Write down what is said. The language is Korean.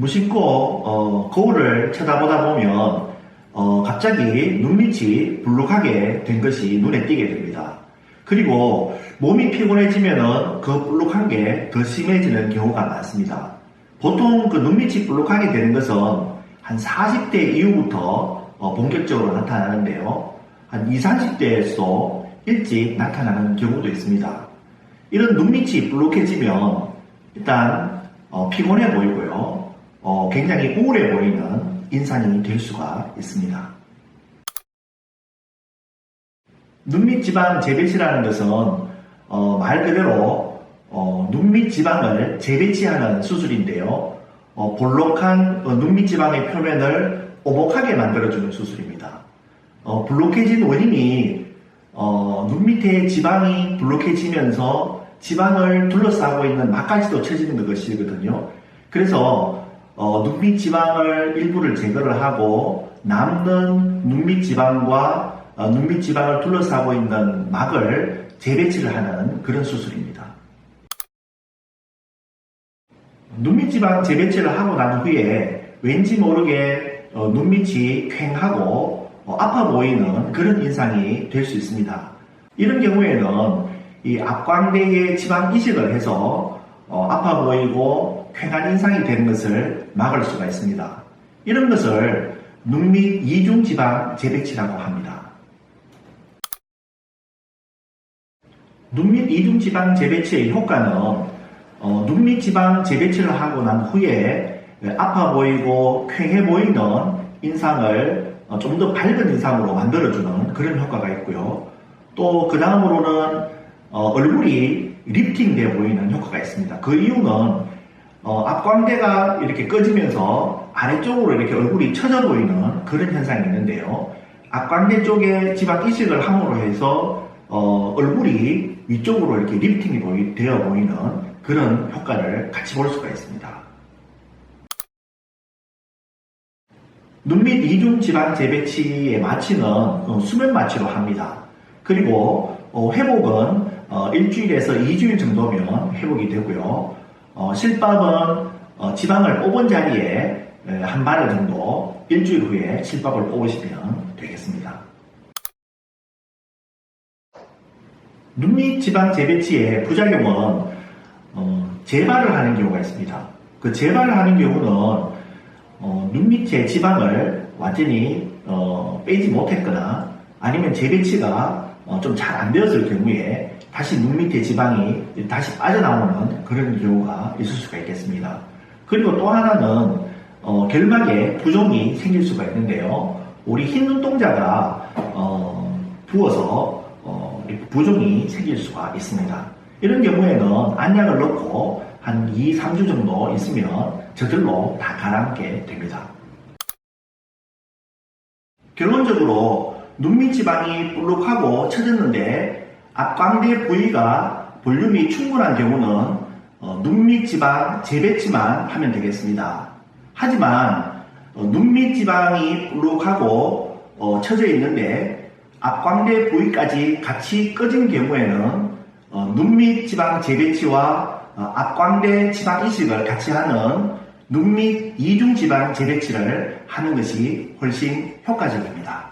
무심코 어, 거울을 쳐다보다 보면 어, 갑자기 눈밑이 불룩하게 된 것이 눈에 띄게 됩니다. 그리고 몸이 피곤해지면은 그 불룩한 게 더 심해지는 경우가 많습니다. 보통 그 눈밑이 불룩하게 되는 것은 한 40대 이후부터 어, 본격적으로 나타나는데요. 한 20, 30대에서 일찍 나타나는 경우도 있습니다. 이런 눈밑이 불룩해지면 일단 어, 피곤해 보이고요. 어, 굉장히 우울해 보이는 인상이 될 수가 있습니다. 눈밑 지방 재배치라는 것은 어, 말 그대로 어, 눈밑 지방을 재배치하는 수술인데요. 어, 볼록한 어, 눈밑 지방의 표면을 오목하게 만들어주는 수술입니다. 어, 블록해진 원인이 어, 눈 밑에 지방이 블록해지면서 지방을 둘러싸고 있는 막까지도 쳐지는 것이거든요. 그래서 어, 눈밑 지방을 일부를 제거를 하고 남는 눈밑 지방과 어, 눈밑 지방을 둘러싸고 있는 막을 재배치를 하는 그런 수술입니다. 눈밑 지방 재배치를 하고 난 후에 왠지 모르게 어, 눈밑이 퀭하고 어, 아파 보이는 그런 인상이 될 수 있습니다. 이런 경우에는 이 앞광대에 지방 이식을 해서 어, 아파 보이고 퀭한 인상이 되는 것을 막을 수가 있습니다. 이런 것을 눈밑 이중 지방 재배치라고 합니다. 눈밑 이중 지방 재배치의 효과는 어, 눈밑 지방 재배치를 하고 난 후에 아파 보이고 퀭해 보이는 인상을 어, 좀더 밝은 인상으로 만들어주는 그런 효과가 있고요. 또 그 다음으로는 어, 얼굴이 리프팅되어 보이는 효과가 있습니다. 그 이유는 어, 앞광대가 이렇게 꺼지면서 아래쪽으로 이렇게 얼굴이 처져 보이는 그런 현상이 있는데요. 앞광대 쪽에 지방 이식을 함으로 해서 어, 얼굴이 위쪽으로 이렇게 리프팅이 보이, 되어 보이는 그런 효과를 같이 볼 수가 있습니다. 눈 밑 이중 지방 재배치의 마취는 어, 수면 마취로 합니다. 그리고 어, 회복은 어, 일주일에서 2주일 정도면 회복이 되고요. 어, 실밥은 어, 지방을 뽑은 자리에 에, 한 바늘 정도 일주일 후에 실밥을 뽑으시면 되겠습니다. 눈밑 지방 재배치의 부작용은 어, 재발을 하는 경우가 있습니다. 그 재발을 하는 경우는 어, 눈 밑에 지방을 완전히 어, 빼지 못했거나 아니면 재배치가 어, 좀잘 안 되었을 경우에 다시 눈 밑에 지방이 다시 빠져나오는 그런 경우가 있을 수가 있겠습니다. 그리고 또 하나는 어, 결막에 부종이 생길 수가 있는데요. 우리 흰 눈동자가 어, 부어서 어, 부종이 생길 수가 있습니다. 이런 경우에는 안약을 넣고 한 2, 3주 정도 있으면 저절로 다 가라앉게 됩니다. 결론적으로 눈밑 지방이 볼록하고 처졌는데 앞광대 부위가 볼륨이 충분한 경우는 어, 눈밑 지방 재배치만 하면 되겠습니다. 하지만 어, 눈밑 지방이 볼록하고 어, 처져 있는데 앞광대 부위까지 같이 꺼진 경우에는 어, 눈밑 지방 재배치와 어, 앞광대 지방 이식을 같이 하는 눈밑 이중 지방 재배치를 하는 것이 훨씬 효과적입니다.